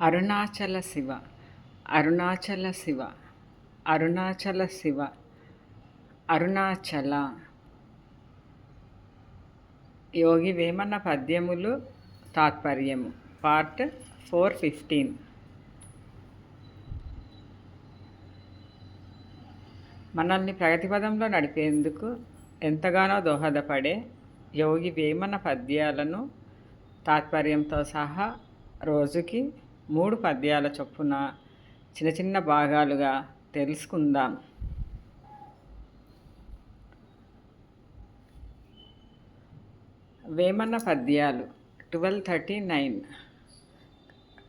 అరుణాచల శివ అరుణాచల శివ అరుణాచల శివ అరుణాచల. యోగి వేమన పద్యములు తాత్పర్యము. Part four fifteen. మనల్ని ప్రగతిపదంలో నడిపేందుకు ఎంతగానో దోహదపడే యోగి వేమన పద్యాలను తాత్పర్యంతో సహా రోజుకి మూడు పద్యాల చొప్పున చిన్న చిన్న భాగాలుగా తెలుసుకుందాం. వేమన పద్యాలు ట్వెల్వ్ థర్టీ నైన్.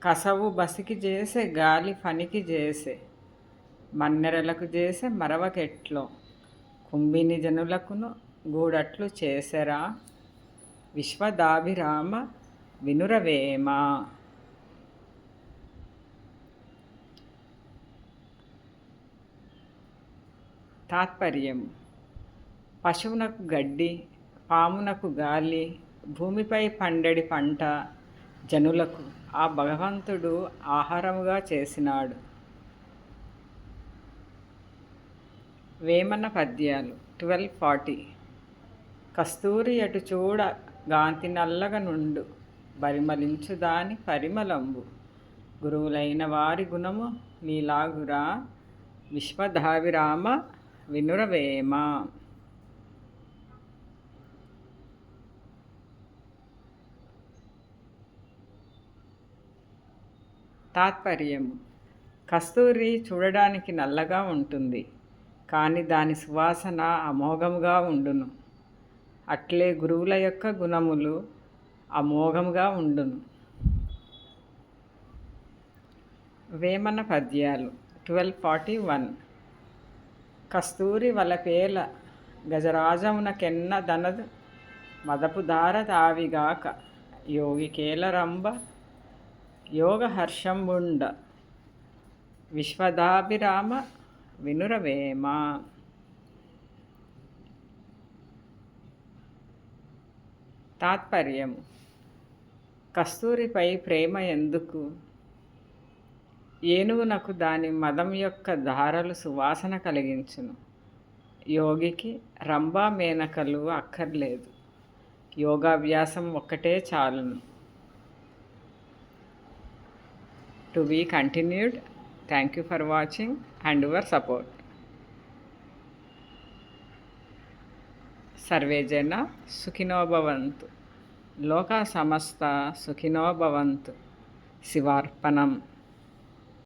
కసవు బసికి చేసే గాలి పనికి చేసే మన్నెరలకు చేసే మరవకెట్లో కుంభిని జనులకును గూడట్లు చేసెరా విశ్వదాభిరామ వినురవేమ? తాత్పర్యం. పశువునకు గడ్డి పామునకు గాలి భూమిపై పండడి పంట జనులకు ఆ భగవంతుడు ఆహారముగా చేసినాడు. వేమన పద్యాలు ట్వెల్వ్ ఫార్టీ. కస్తూరి అటు చూడ గాంతి నల్లగ నుండు పరిమళించు దాని పరిమళంబు. గురువులైన వారి గుణము నీలాగురా. విశ్వధావిరామ వినురవేమ తాత్పర్యము. కస్తూరి చూడడానికి నల్లగా ఉంటుంది కానీ దాని సువాసన అమోఘముగా ఉండును. అట్లే గురువుల యొక్క గుణములు అమోఘముగా ఉండును. వేమన పద్యాలు ట్వెల్వ్ ఫార్టీ వన్. కస్తూరి వలపేల గజరాజమునకెన్న దనదు. మదపు దార తావిగాక యోగి కేలరంబ యోగ హర్షంబుండ విశ్వదాభిరామ వినురవేమ. తాత్పర్యం కస్తూరిపై ప్రేమ ఎందుకు? ఏనుగునకు దాని మదం యొక్క ధారలు సువాసన కలిగించును. యోగికి రంభా మేనకలు అక్కర్లేదు. యోగాభ్యాసం ఒక్కటే చాలును. To be continued. Thank you for watching and your support. Survey జన సుఖినో భవంతు. లోక సమస్త సుఖినో భవంతు. శివార్పణం.